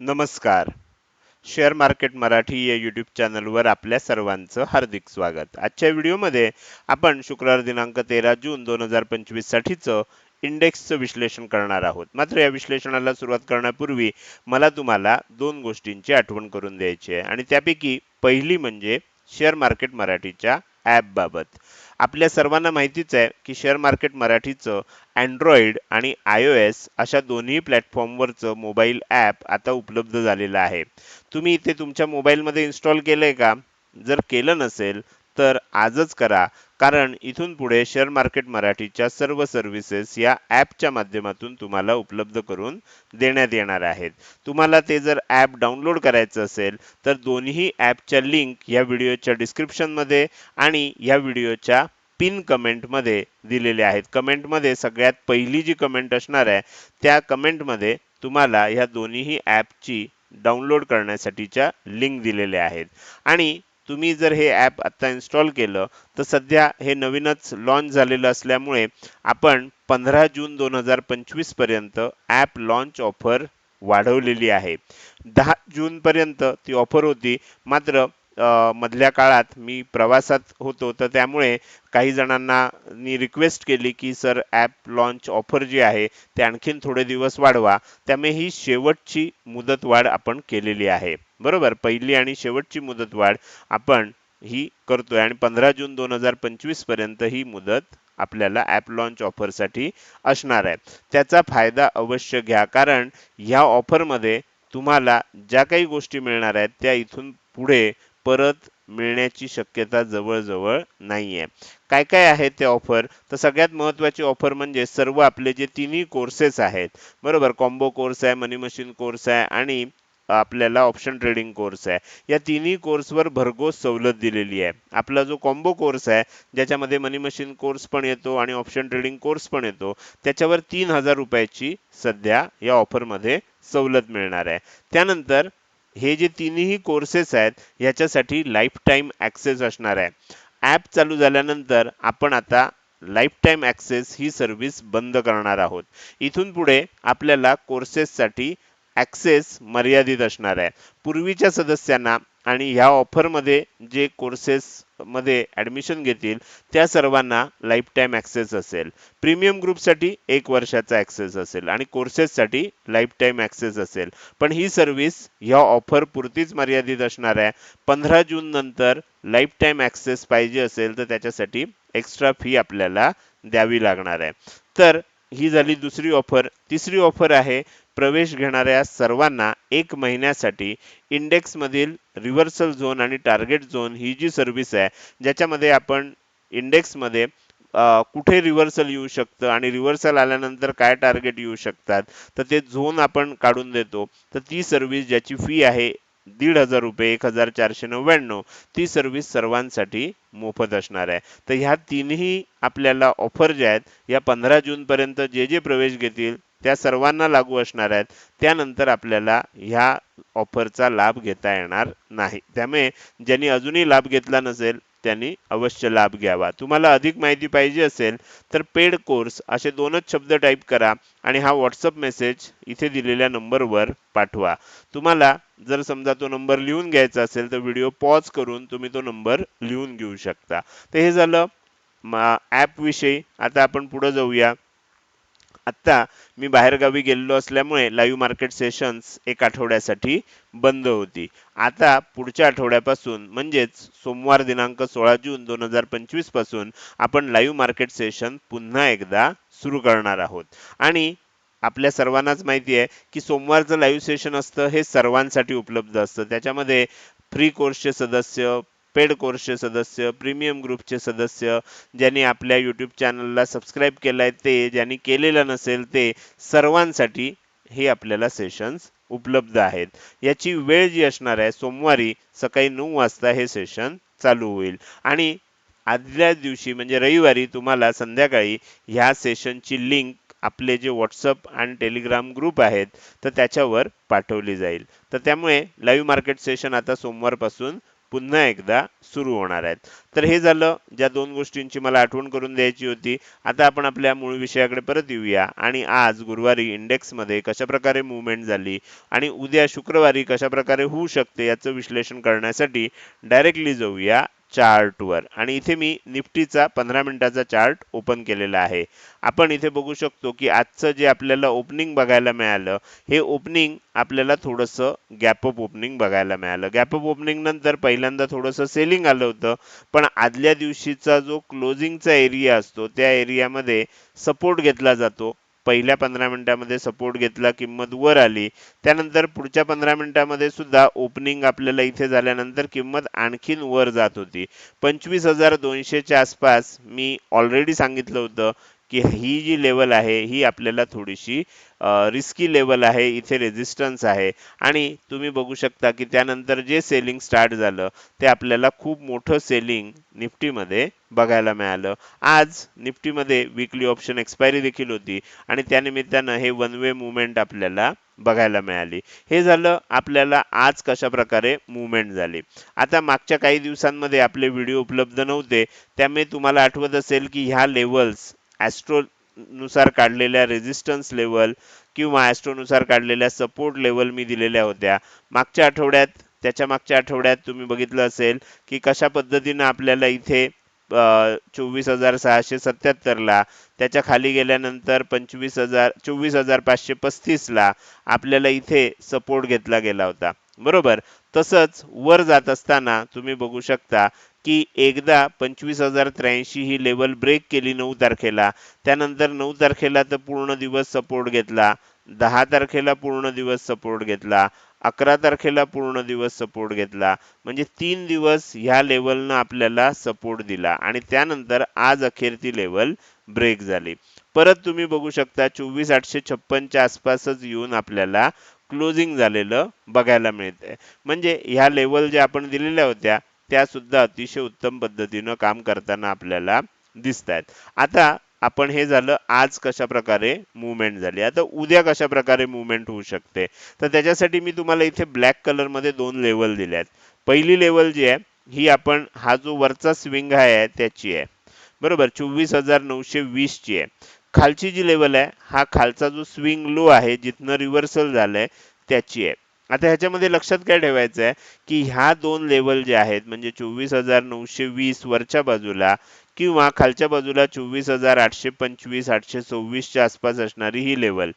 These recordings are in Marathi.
नमस्कार. शेअर मार्केट मराठी या यूट्यूब चॅनलवर आपल्या सर्वांचं हार्दिक स्वागत. आजच्या व्हिडिओमध्ये आपण शुक्रवार दिनांक तेरा जून दोन हजार पंचवीस साठीचं इंडेक्सचं विश्लेषण करणार आहोत. मात्र या विश्लेषणाला सुरुवात करण्यापूर्वी मला तुम्हाला दोन गोष्टींची आठवण करून द्यायची आहे. आणि त्यापैकी पहिली म्हणजे शेअर मार्केट मराठीच्या ॲपबाबत आपल्या सर्वांना माहितीच आहे की शेअर मार्केट मराठीचं अँड्रॉइड आणि आय ओ एस अशा दोन्ही प्लॅटफॉर्मवरचं मोबाईल ॲप आता उपलब्ध झालेलं आहे. तुम्ही इथे तुमच्या मोबाईलमध्ये इन्स्टॉल केलंय का? जर केलं नसेल तर आजच करा. कारण इथून पुढे शेअर मार्केट मराठीच्या सर्व सर्व्हिसेस या ॲपच्या माध्यमातून तुम्हाला उपलब्ध करून देण्यात येणार आहेत. तुम्हाला ते जर ॲप डाउनलोड करायचं असेल तर दोन्ही ॲपच्या लिंक या व्हिडिओच्या डिस्क्रिप्शनमध्ये आणि या व्हिडिओच्या पिन कमेंटमध्ये दिलेले आहेत. कमेंटमध्ये सगळ्यात पहिली जी कमेंट असणार आहे त्या कमेंटमध्ये तुम्हाला ह्या दोन्हीही ॲपची डाउनलोड करण्यासाठीच्या लिंक दिलेल्या आहेत. आणि तुम्ही जर हे ॲप आत्ता इन्स्टॉल केलं तर सध्या हे नवीनच लॉन्च झालेलं असल्यामुळे आपण पंधरा जून दोन हजार पंचवीसपर्यंत ॲप लॉन्च ऑफर वाढवलेली आहे. दहा जूनपर्यंत ती ऑफर होती मात्र मधल्या काळात मी प्रवासात होतो तर त्यामुळे काही जणांना मी रिक्वेस्ट केली की सर ॲप लॉन्च ऑफर जी आहे ते आणखीन थोडे दिवस वाढवा. त्यामुळे ही शेवटची मुदतवाढ आपण केलेली आहे. बरोबर? पहिली आणि शेवटची मुदतवाढ आपण ही करतोय आणि पंधरा जून दोन हजार पंचवीसपर्यंत ही मुदत आपल्याला ॲप लॉन्च ऑफरसाठी असणार आहे. त्याचा फायदा अवश्य घ्या कारण ह्या ऑफरमध्ये तुम्हाला ज्या काही गोष्टी मिळणार आहेत त्या इथून पुढे परत मिळण्याची शक्यता जवळजवळ नाही आहे काय काय आहे ते ऑफर तर सगळ्यात महत्त्वाची ऑफर म्हणजे सर्व आपले जे तिन्ही कोर्सेस आहेत. बरोबर? कॉम्बो कोर्स आहे मनी मशीन कोर्स आहे आणि आपल्याला ऑप्शन ट्रेडिंग कोर्स आहे. या तिन्ही कोर्सवर भरघोस सवलत दिलेली आहे. आपला जो कॉम्बो कोर्स आहे ज्याच्यामध्ये मनी मशीन कोर्स पण येतो आणि ऑप्शन ट्रेडिंग कोर्स पण येतो त्याच्यावर तीन हजार रुपयाची सध्या या ऑफरमध्ये सवलत मिळणार आहे. त्यानंतर हे जे तिन्ही कोर्सेस आहेत ह्याच्यासाठी लाईफ टाईम ॲक्सेस असणार आहे. ॲप चालू झाल्यानंतर आपण आता लाईफ टाईम ॲक्सेस ही सर्व्हिस बंद करणार आहोत. इथून पुढे आपल्याला कोर्सेससाठी ॲक्सेस मर्यादित असणार आहे. पूर्वीच्या सदस्यांना आणि ह्या ऑफरमध्ये जे कोर्सेस मध्ये ॲडमिशन घेतील त्या सर्वांना लाईफ टाईम ॲक्सेस असेल प्रीमियम ग्रुपसाठी एक वर्षाचा ॲक्सेस असेल आणि कोर्सेससाठी लाईफ टाईम ॲक्सेस असेल. पण ही सर्व्हिस ह्या ऑफर पुरतीच मर्यादित असणार आहे. पंधरा जून नंतर लाईफ टाईम ॲक्सेस पाहिजे असेल तर त्याच्यासाठी एक्स्ट्रा फी आपल्याला द्यावी लागणार आहे. तर ही झाली दुसरी ऑफर तिसरी ऑफर आहे प्रवेश घेणाऱ्या सर्वांना एक महिन्यासाठी इंडेक्समधील रिव्हर्सल झोन आणि टार्गेट झोन ही जी सर्व्हिस आहे ज्याच्यामध्ये आपण इंडेक्समध्ये कुठे रिव्हर्सल येऊ शकतं आणि रिव्हर्सल आल्यानंतर काय टार्गेट येऊ शकतात तर ते झोन आपण काढून देतो. तर ती सर्व्हिस ज्याची फी आहे दीड हजार रुपये एक हजार चारशे नव्याण्णव ती सर्व्हिस सर्वांसाठी मोफत असणार आहे. तर ह्या तीनही आपल्याला ऑफर ज्या आहेत या पंधरा जूनपर्यंत जे जे प्रवेश घेतील त्या सर्वांना लागू असणार आहेत. त्यानंतर आपल्याला ह्या ऑफरचा लाभ घेता येणार नाही. त्यामुळे ज्यांनी अजूनही लाभ घेतला नसेल त्यांनी अवश्य लाभ घ्यावा. तुम्हाला अधिक माहिती पाहिजे असेल तर पेड कोर्स असे दोनच शब्द टाईप करा आणि हा व्हॉट्सअप मेसेज इथे दिलेल्या नंबरवर पाठवा. तुम्हाला जर समजा तो नंबर लिहून घ्यायचा असेल तर व्हिडिओ पॉज करून तुम्ही तो नंबर लिहून घेऊ शकता. तर हे झालं. ॲपविषयी आता आपण पुढे जाऊया. आत्ता मी बाहेरगावी गेलेलो असल्यामुळे लाईव्ह मार्केट सेशन्स एक आठवड्यासाठी बंद होती. आता पुढच्या आठवड्यापासून म्हणजेच सोमवार दिनांक सोळा जून दोन हजार पंचवीसपासून आपण लाईव्ह मार्केट सेशन पुन्हा एकदा सुरू करणार आहोत. आणि आपल्या सर्वांनाच माहिती आहे की सोमवारचं लाईव्ह सेशन असतं हे सर्वांसाठी उपलब्ध असतं. त्याच्यामध्ये फ्री कोर्सचे सदस्य पेड कोर्सचे सदस्य प्रीमियम ग्रुपचे सदस्य ज्यांनी आपल्या यूट्यूब चॅनलला सबस्क्राईब केलं आहे ते ज्यांनी केलेलं नसेल ते सर्वांसाठी हे आपल्याला सेशन्स उपलब्ध आहेत. याची वेळ जी असणार आहे सोमवारी सकाळी नऊ वाजता हे सेशन चालू होईल. आणि आदल्या दिवशी म्हणजे रविवारी तुम्हाला संध्याकाळी ह्या सेशनची लिंक आपले जे व्हॉट्सअप आणि टेलिग्राम ग्रुप आहेत तर त्याच्यावर पाठवली जाईल. तर त्यामुळे लाईव्ह मार्केट सेशन आता सोमवारपासून पुन्हा एकदा सुरू होणार आहेत. तर हे झालं ज्या दोन गोष्टींची मला आठवण करून द्यायची होती. आता आपण आपल्या मूळ विषयाकडे परत येऊया. आणि आज गुरुवारी इंडेक्समध्ये कशा प्रकारे मुवमेंट झाली आणि उद्या शुक्रवारी कशा प्रकारे होऊ शकते याचं विश्लेषण करण्यासाठी डायरेक्टली जाऊया चार्टवर आणि इथे मी निफ्टीचा पंधरा मिनिटाचा चार्ट ओपन केलेला आहे. आपण इथे बघू शकतो की आजचं जे आपल्याला ओपनिंग बघायला मिळालं हे ओपनिंग आपल्याला थोडंसं गॅपअप ओपनिंग बघायला मिळालं. गॅपअप ओपनिंगनंतर ओपनिंग नंतर पहिल्यांदा थोडंसं सेलिंग आलं होतं पण आदल्या दिवशीचा जो क्लोजिंगचा एरिया असतो त्या एरियामध्ये सपोर्ट घेतला जातो. पहिल्या पंधरा मिनिटामध्ये सपोर्ट घेतला किंमत वर आली. त्यानंतर पुढच्या पंधरा मिनिटामध्ये सुद्धा ओपनिंग आपल्याला इथे झाल्यानंतर किंमत आणखीन वर जात होती. पंचवीस हजार दोनशेच्या आसपास मी ऑलरेडी सांगितलं होतं की ही जी लेवल आहे ही आपल्याला थोडीशी रिस्की लेवल आहे इथे रेजिस्टन्स आहे. आणि तुम्ही बघू शकता की त्यानंतर जे सेलिंग स्टार्ट झालं ते आपल्याला खूप मोठं सेलिंग निफ्टीमध्ये बघायला मिळालं. आज निफ्टीमध्ये विकली ऑप्शन एक्सपायरी देखील होती आणि त्यानिमित्तानं हे वन वे मुवमेंट आपल्याला बघायला मिळाली. हे झालं आपल्याला आज कशा प्रकारे मुवमेंट झाली. आता मागच्या काही दिवसांमध्ये आपले व्हिडिओ उपलब्ध नव्हते त्यामुळे तुम्हाला आठवत असेल की ह्या लेवल्स ॲस्ट्रोनुसार काढलेल्या रेजिस्टन्स लेवल किंवा ॲस्ट्रोनुसार काढलेल्या सपोर्ट लेवल मी दिलेल्या होत्या. मागच्या आठवड्यात त्याच्या मागच्या आठवड्यात तुम्ही बघितलं असेल की कशा पद्धतीनं आपल्याला इथे चोवीस हजार सहाशे सत्याहत्तरला त्याच्याखाली गेल्यानंतर पंचवीस हजार चोवीस हजार पाचशे पस्तीसला आपल्याला इथे सपोर्ट घेतला गेला होता. बरोबर? तसंच वर जात असताना तुम्ही बघू शकता की एकदा पंचवीस हजार त्र्याऐंशी ही लेवल ब्रेक केली नऊ तारखेला. त्यानंतर नऊ तारखेला तर पूर्ण दिवस सपोर्ट घेतला. दहा तारखेला पूर्ण दिवस सपोर्ट घेतला. अकरा तारखेला पूर्ण दिवस सपोर्ट घेतला. म्हणजे तीन दिवस ह्या लेवलनं आपल्याला सपोर्ट दिला. आणि त्यानंतर आज अखेर ती लेवल ब्रेक झाली. परत तुम्ही बघू शकता चोवीस आठशे छप्पनच्या आसपासच येऊन आपल्याला क्लोजिंग झालेलं बघायला मिळतंय. म्हणजे ह्या लेवल ज्या आपण दिलेल्या होत्या त्या सुद्धा अतिशय उत्तम पद्धतीनं काम करताना आपल्याला दिसत आहेत आता आपण हे झालं आज कशा प्रकारे मुवमेंट झाली? आता उद्या कशा प्रकारे मुवमेंट होऊ शकते? तर त्याच्यासाठी मी तुम्हाला इथे ब्लॅक कलरमध्ये दोन लेवल दिले आहेत. पहिली लेवल जी आहे ही आपण हा जो वरचा स्विंग आहे त्याची आहे. बरोबर? चोवीस हजार नऊशे वीसची आहे. खालची जी लेवल आहे हा खालचा जो स्विंग लो आहे जिथनं रिव्हर्सल झालंय त्याची आहे. आता ह्याच्यामध्ये लक्षात काय ठेवायचं आहे की ह्या दोन लेवल जे आहेत म्हणजे चोवीस हजार नऊशे वीस वरच्या बाजूला किंवा खालच्या बाजूला चोवीस हजार आठशे पंचवीस आठशे सव्वीसच्या आसपास असणारी ही लेवल.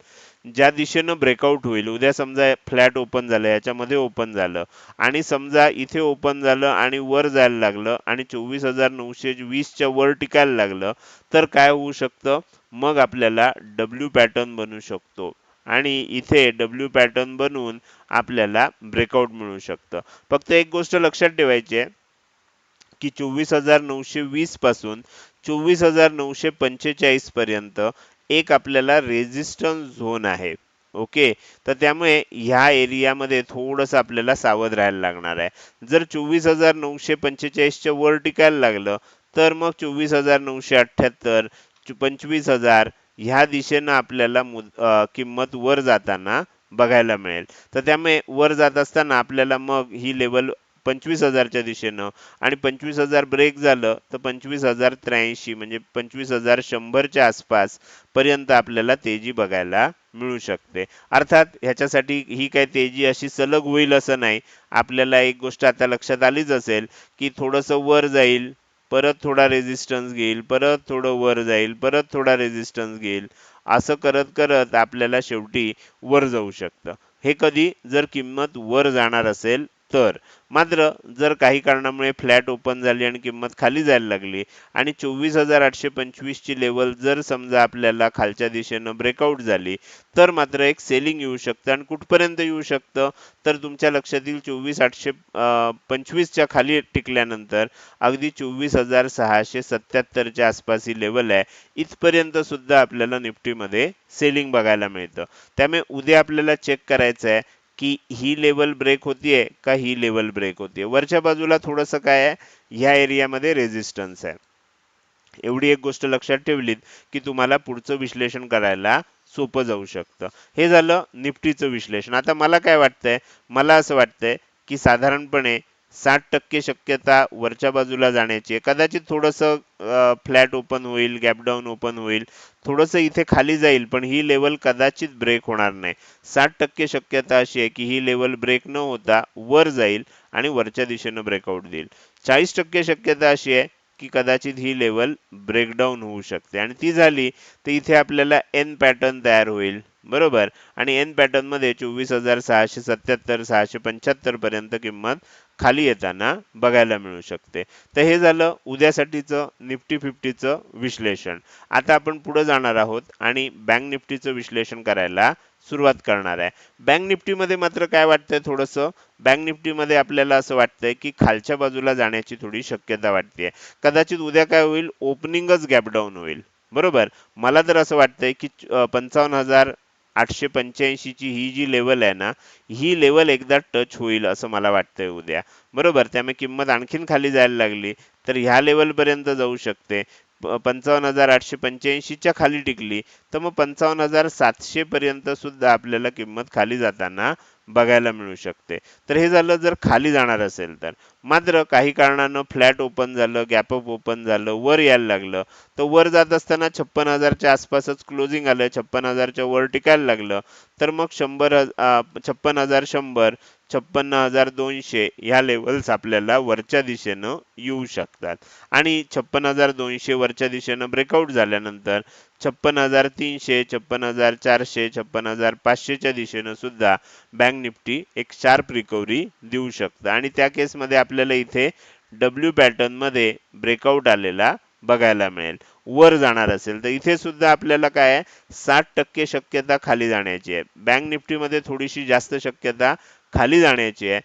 ज्या दिशेनं ब्रेकआउट होईल उद्या समजा फ्लॅट ओपन झालं याच्यामध्ये ओपन झालं आणि समजा इथे ओपन झालं आणि वर जायला लागलं आणि चोवीस हजार नऊशे वीसच्या वर टिकायला लागलं तर काय होऊ शकतं? मग आपल्याला डब्ल्यू पॅटर्न बनू शकतो. आणि इथे डब्ल्यू पॅटर्न बनवून आपल्याला ब्रेकआउट मिळू शकतं. फक्त एक गोष्ट लक्षात ठेवायची आहे की चोवीस हजार नऊशे वीसपासून चोवीस हजार नऊशे पंचेचाळीस पर्यंत एक आपल्याला रेजिस्टन्स झोन आहे. ओके? तर त्यामुळे ह्या एरियामध्ये थोडस आपल्याला सावध राहायला लागणार आहे. जर चोवीस हजार नऊशे पंचेचाळीसच्या वर टिकायला लागलं तर मग चोवीस हजार नऊशे अठ्ठ्याहत्तर पंचवीस हजार ह्या दिशेनं आपल्याला किंमत वर जाताना बघायला मिळेल. तर त्यामुळे वर जात असताना आपल्याला मग ही लेवल पंचवीस हजारच्या दिशेनं आणि पंचवीस हजार ब्रेक झालं तर पंचवीस हजार त्र्याऐंशी म्हणजे पंचवीस हजार शंभरच्या आसपास पर्यंत आपल्याला तेजी बघायला मिळू शकते. अर्थात ह्याच्यासाठी ही काय तेजी अशी सलग होईल असं नाही. आपल्याला एक गोष्ट आता लक्षात आलीच असेल की थोडंसं वर जाईल परत थोडा रेजिस्टन्स घेईल परत थोडं वर जाईल परत थोडा रेजिस्टन्स घेईल. असं करत करत आपल्याला शेवटी वर जाऊ शकतं. हे कधी जर किंमत वर जाणार असेल तर मात्र जर काही कारणामुळे फ्लॅट ओपन झाली आणि किंमत खाली जायला लागली आणि चोवीस हजार आठशे पंचवीसची लेवल जर समजा आपल्याला खालच्या दिशेनं ब्रेकआउट झाली तर मात्र एक सेलिंग येऊ शकतं आणि कुठपर्यंत येऊ शकतं? तर तुमच्या लक्षात येईल चोवीस आठशे पंचवीसच्या खाली टिकल्यानंतर अगदी चोवीस हजार सहाशे सत्याहत्तरच्या आसपास ही लेवल आहे. इथपर्यंत सुद्धा आपल्याला निफ्टीमध्ये सेलिंग बघायला मिळतं. त्यामुळे उद्या आपल्याला चेक करायचं आहे की ही लेवल ब्रेक होतीये का ही लेवल ब्रेक होतीये. वरच्या बाजूला थोडंसं काय आहे ह्या एरियामध्ये रेझिस्टन्स आहे. एवढी एक गोष्ट लक्षात ठेवलीत की तुम्हाला पुढचं विश्लेषण करायला सोपं जाऊ शकतं. हे झालं निफ्टीचं विश्लेषण. आता मला काय वाटतंय? मला असं वाटतंय की साधारणपणे साठ टक्के शक्यता वरच्या बाजूला जाण्याची कदाचित थोडंसं फ्लॅट ओपन होईल गॅपडाऊन ओपन होईल थोडंसं इथे खाली जाईल पण ही लेवल कदाचित ब्रेक होणार नाही. साठ टक्के शक्यता अशी आहे की ही लेवल ब्रेक न होता वर जाईल आणि वरच्या दिशेनं ब्रेकआउट देईल. चाळीस टक्के शक्यता अशी आहे की कदाचित ही लेवल ब्रेकडाऊन होऊ शकते. आणि ती झाली तर इथे आपल्याला एन पॅटर्न तयार होईल. बरोबर? आणि एन पॅटर्नमध्ये चोवीस हजार सहाशे सत्याहत्तर सहाशे पंच्याहत्तर पर्यंत किंमत खाली येताना बघायला मिळू शकते. तर हे झालं उद्यासाठीचं निफ्टी फिफ्टीचं विश्लेषण. आता आपण पुढे जाणार आहोत आणि बँक निफ्टीचं विश्लेषण करायला सुरुवात करणार आहे. बँक निफ्टीमध्ये मात्र काय वाटतंय थोडंसं? बँक निफ्टीमध्ये आपल्याला असं वाटतंय की खालच्या बाजूला जाण्याची थोडी शक्यता वाटते कदाचित उद्या काय होईल? ओपनिंगच गॅप डाऊन होईल. बरोबर? मला तर असं वाटतंय की पंचावन्न हजार आठशे पंच्याऐंशीची ही जी लेवल आहे ना ही लेवल एकदा टच होईल असं मला वाटतंय उद्या. बरोबर? त्यामुळे किंमत आणखीन खाली जायला लागली तर ह्या लेवलपर्यंत जाऊ शकते. पंचावन्न हजार आठशे पंच्याऐंशीच्या खाली टिकली तर मग पंचावन्न हजार सातशे पर्यंत सुद्धा आपल्याला किंमत खाली जाताना बघायला मिळू शकते. तर हे झालं जर खाली जाणार असेल तर. मात्र काही कारणानं फ्लॅट ओपन झालं गॅपअप ओपन झालं वर यायला लागलं. तर वर जात असताना छप्पन हजारच्या आसपासच क्लोजिंग आलं छप्पन हजारच्या वर टिकायला लागलं. तर मग शंभर छप्पन हजार शंभर छप्पन्न हजार दोनशे ह्या लेवल्स आपल्याला वरच्या दिशेनं येऊ शकतात. आणि छप्पन हजार दोनशे वरच्या दिशेनं ब्रेकआउट झाल्यानंतर छप्पन हजार तीनशे छप्पन हजार चारशे छप्पन हजार पाचशेच्या दिशेनं सुद्धा बँक निफ्टी एक शार्प रिकव्हरी देऊ शकतं. आणि त्या केसमध्ये आपल्याला इथे डब्ल्यू पॅटर्नमध्ये ब्रेकआउट आलेला बघायला मिळेल. वर जाणार असेल तर इथे सुद्धा आपल्याला काय आहे? साठ टक्के शक्यता खाली जाण्याची आहे. बँक निफ्टीमध्ये थोडीशी जास्त शक्यता खाली जाण्याची आहे.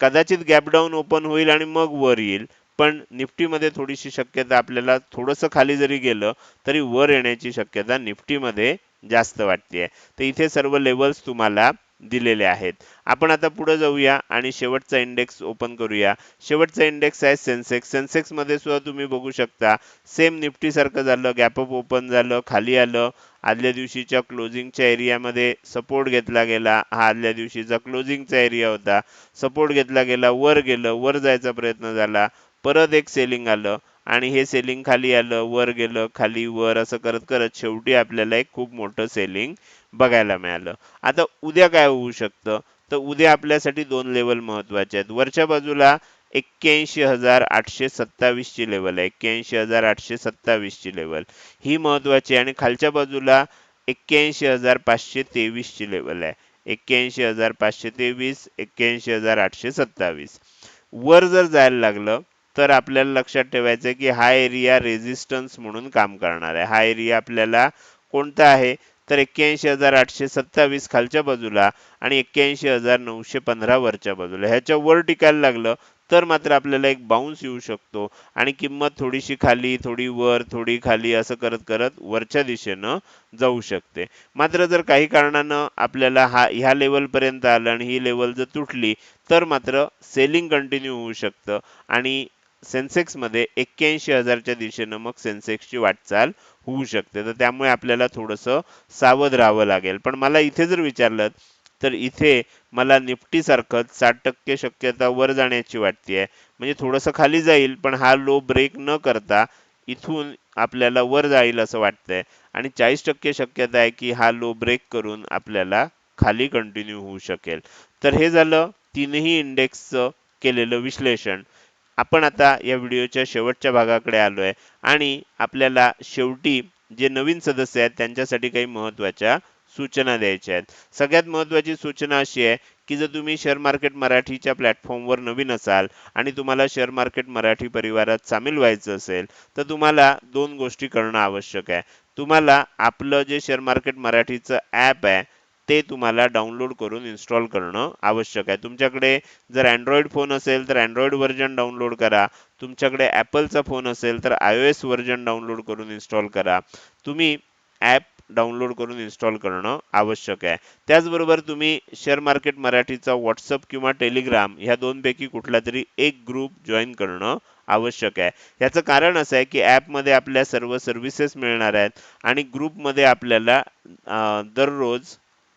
कदाचित गॅप डाऊन ओपन होईल आणि मग वर येईल. पण निफ्टीमध्ये थोडीशी शक्यता आपल्याला थोडंसं खाली जरी गेलं तरी वर येण्याची शक्यता निफ्टीमध्ये जास्त वाटते तर इथे सर्व लेवल्स तुम्हाला दिलेले आहेत. आपण आता पुढे जाऊया आणि शेवटचा इंडेक्स ओपन करूया. शेवटचा इंडेक्स आहे सेन्सेक्स सेन्सेक्समध्ये सुद्धा तुम्ही बघू शकता सेम निफ्टी सारखं झालं गॅपअप ओपन झालं खाली आलं. आदल्या दिवशीच्या क्लोजिंगच्या एरियामध्ये सपोर्ट घेतला गेला. हा आदल्या दिवशीचा क्लोजिंगचा एरिया होता. सपोर्ट घेतला गेला वर गेलं वर जायचा प्रयत्न झाला. परत एक सेलिंग आलं. आणि हे सेलिंग खाली आलं वर गेलं खाली वर असं करत करत शेवटी आपल्याला एक खूप मोठं सेलिंग बघायला मिळालं. आता उद्या काय होऊ शकतं? तर उद्या आपल्यासाठी दोन लेवल महत्त्वाचे आहेत. वरच्या बाजूला एक्क्याऐंशी हजार आठशे सत्तावीस ची लेवल आहे. एक्क्याऐंशी हजार आठशे सत्तावीस ची लेवल ही महत्वाची आहे. आणि खालच्या बाजूला एक्क्याऐंशी हजार पाचशे तेवीस ची लेवल आहे. एक्क्याऐंशी हजार पाचशे तेवीस एक्क्याऐंशी हजार आठशे सत्तावीस. वर जर जायला लागलं तर आपल्याला लक्षात ठेवायचं आहे की हा एरिया रेझिस्टन्स म्हणून काम करणार आहे. हा एरिया आपल्याला कोणता आहे? तर एक्क्याऐंशी हजार आठशे सत्तावीस खालच्या बाजूला आणि एक्क्याऐंशी हजार नऊशे पंधरा वरच्या बाजूला. ह्याच्या वर टिकायला लागलं तर मात्र आपल्याला एक बाउन्स येऊ शकतो आणि किंमत थोडीशी खाली थोडी वर थोडी खाली असं करत करत वरच्या दिशेनं जाऊ शकते. मात्र जर काही कारणानं आपल्याला हा ह्या लेवलपर्यंत आलं आणि ही लेवल जर तुटली तर मात्र सेलिंग कंटिन्यू होऊ शकतं आणि सेन्सेक्समध्ये एक्क्याऐंशी हजारच्या दिशेनं मग सेन्सेक्सची वाटचाल होऊ शकते. तर त्यामुळे आपल्याला थोडंसं सावध राहावं लागेल. पण मला इथे जर विचारलं तर इथे मला निफ्टीसारखंच साठ टक्के शक्यता वर जाण्याची वाटते म्हणजे थोडंसं खाली जाईल पण हा लो ब्रेक न करता इथून आपल्याला वर जाईल असं वाटतंय. आणि चाळीस टक्के शक्यता आहे की हा लो ब्रेक करून आपल्याला खाली कंटिन्यू होऊ शकेल. तर हे झालं तीनही इंडेक्सचं केलेलं विश्लेषण. आपण आता या व्हिडिओच्या शेवटच्या भागाकडे आलोय. आणि आपल्याला शेवटी जे नवीन सदस्य आहेत त्यांच्यासाठी काही महत्त्वाच्या सूचना द्यायच्या आहेत. सगळ्यात महत्वाची सूचना अशी आहे की जर तुम्ही शेअर मार्केट मराठीच्या प्लॅटफॉर्मवर नवीन असाल आणि तुम्हाला शेअर मार्केट मराठी परिवारात सामील व्हायचं असेल तर तुम्हाला दोन गोष्टी करणं आवश्यक आहे. तुम्हाला आपलं जे शेअर मार्केट मराठीचं ॲप आहे ते तुम्हाला डाउनलोड करून इन्स्टॉल करणं आवश्यक आहे. तुमच्याकडे जर अँड्रॉइड फोन असेल तर अँड्रॉइड व्हर्जन डाउनलोड करा. तुमच्याकडे ॲपलचा फोन असेल तर I O S version download करून इन्स्टॉल करा. तुम्ही ॲप डाउनलोड करून इन्स्टॉल करणं आवश्यक आहे. त्याचबरोबर तुम्ही शेअर मार्केट मराठीचा व्हॉट्सअप किंवा टेलिग्राम ह्या दोनपैकी कुठला तरी एक ग्रुप जॉईन करणं आवश्यक आहे. याचं कारण असं आहे की ॲपमध्ये आपल्या सर्व सर्व्हिसेस मिळणार आहेत आणि ग्रुपमध्ये आपल्याला दररोज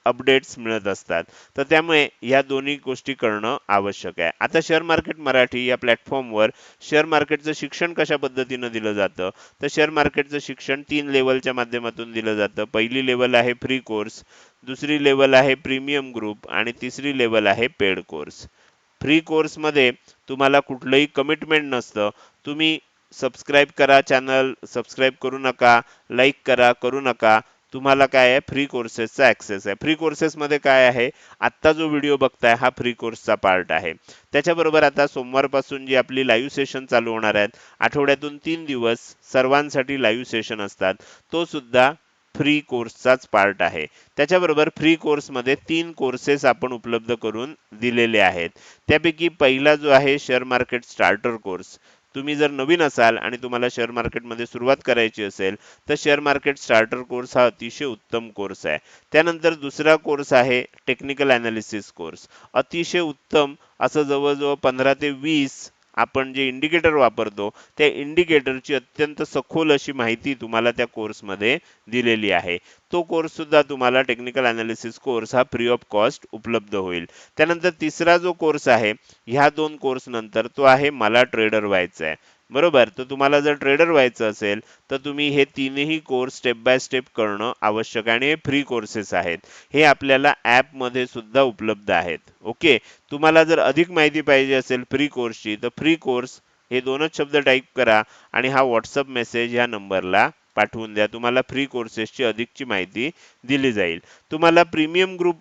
अपडेट्स मिळत असतात. तर त्यामुळे या दोन्ही गोष्टी करणं आवश्यक आहे. आता शेअर मार्केट मराठी या प्लॅटफॉर्मवर शेअर मार्केटचं शिक्षण कशा पद्धतीनं दिलं जातं? तर शेअर मार्केटचं शिक्षण तीन लेवलच्या माध्यमातून दिलं जातं. पहिली लेवल आहे फ्री कोर्स दुसरी लेवल आहे प्रीमियम ग्रुप आणि तिसरी लेवल आहे पेड कोर्स फ्री कोर्समध्ये तुम्हाला कुठलंही कमिटमेंट नसतं. तुम्ही सबस्क्राईब करा चॅनल सबस्क्राईब करू नका लाईक करा करू नका. तुम्हाला काय आहे? फ्री कोर्सेसचा ॲक्सेस आहे. फ्री कोर्सेसमध्ये काय आहे? आत्ता जो व्हिडिओ बघताय हा फ्री कोर्सचा पार्ट आहे. त्याच्याबरोबर आता सोमवारपासून जी आपली लाईव्ह सेशन चालू होणार आहेत आठवड्यातून तीन दिवस सर्वांसाठी लाईव्ह सेशन असतात. तो सुद्धा फ्री कोर्सचाच पार्ट आहे. त्याच्याबरोबर फ्री कोर्समध्ये तीन कोर्सेस आपण उपलब्ध करून दिलेले आहेत. त्यापैकी पहिला जो आहे शेअर मार्केट स्टार्टर कोर्स तुम्ही जर नवीन असाल आणि तुम्हाला शेअर मार्केटमध्ये सुरुवात करायची असेल तर शेअर मार्केट स्टार्टर कोर्स हा अतिशय उत्तम कोर्स आहे. त्यानंतर दुसरा कोर्स आहे टेक्निकल अनालिसिस कोर्स अतिशय उत्तम असं जवळजवळ पंधरा ते वीस आपण जे इंडिकेटर वापरतो त्या इंडिकेटरची अत्यंत सखोल अशी माहिती तुम्हाला त्या कोर्समध्ये दिलेली आहे. तो कोर्स सुद्धा तुम्हाला टेक्निकल अनालिसिस कोर्स हा फ्री ऑफ कॉस्ट उपलब्ध होईल. त्यानंतर तिसरा जो कोर्स आहे ह्या दोन कोर्स नंतर तो आहे मला ट्रेडर व्हायचा आहे बरोबर? तर तुम्हाला जर ट्रेडर व्हायचं असेल तर तुम्ही हे तीनही कोर्स स्टेप बाय स्टेप करणं आवश्यक आहे आणि हे फ्री कोर्सेस आहेत. हे आपल्याला ॲपमध्ये सुद्धा उपलब्ध आहेत. ओके तुम्हाला जर अधिक माहिती पाहिजे असेल फ्री कोर्सची तर फ्री कोर्स हे दोनच शब्द टाईप करा आणि हा व्हॉट्सअप मेसेज ह्या नंबरला पाठवून द्या. तुम्हाला फ्री कोर्सेसची अधिकची माहिती दिली जाईल. तुम्हाला प्रीमियम ग्रुप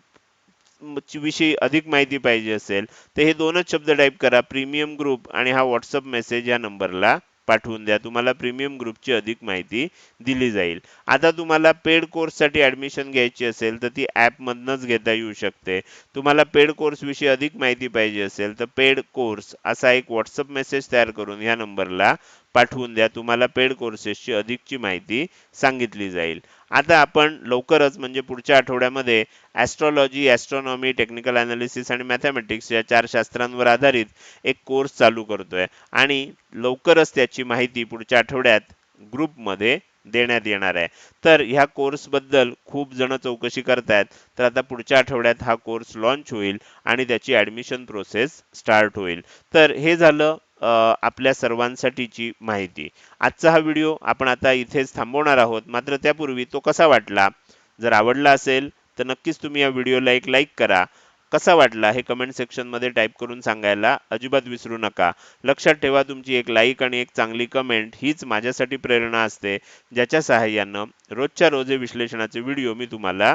विषयी अधिक माहिती पाहिजे असेल तर हे दोनच शब्द टाईप करा. प्रीमियम ग्रुप आणि हा व्हॉट्सअप मेसेज या नंबरला पाठवून द्या. तुम्हाला प्रीमियम ग्रुपची अधिक माहिती दिली जाईल. आता तुम्हाला पेड कोर्ससाठी ॲडमिशन घ्यायची असेल तर ती ॲपमधनंच घेता येऊ शकते. तुम्हाला पेड कोर्सविषयी अधिक माहिती पाहिजे असेल तर पेड कोर्स असा एक व्हॉट्सअप मेसेज तयार करून ह्या नंबरला पाठवून द्या. तुम्हाला पेड कोर्सेसची अधिकची माहिती सांगितली जाईल. आता आपण लवकरच म्हणजे पुढच्या आठवड्यामध्ये ॲस्ट्रॉलॉजी ॲस्ट्रॉनॉमी टेक्निकल ॲनालिसिस आणि मॅथमॅटिक्स या चार शास्त्रांवर आधारित एक कोर्स चालू करतोय. आणि लवकरच त्याची माहिती पुढच्या आठवड्यात ग्रुपमध्ये देण्यात येणार आहे. तर ह्या कोर्सबद्दल खूप जण चौकशी करतायत. तर आता पुढच्या आठवड्यात हा कोर्स लॉन्च होईल आणि त्याची ॲडमिशन प्रोसेस स्टार्ट होईल. तर हे झालं आपल्या सर्वांसाठीची माहिती. आजचा हा व्हिडिओ आपण आता इथेच थांबवणार आहोत. मात्र त्यापूर्वी तो कसा वाटला? जर आवडला असेल तर नक्कीच तुम्ही या व्हिडिओला एक लाईक करा. कसा वाटला हे कमेंट सेक्शनमध्ये टाईप करून सांगायला अजिबात विसरू नका. लक्षात ठेवा तुमची एक लाईक आणि एक चांगली कमेंट हीच माझ्यासाठी प्रेरणा असते ज्याच्या सहाय्यानं रोजच्या रोज विश्लेषणाचे व्हिडिओ मी तुम्हाला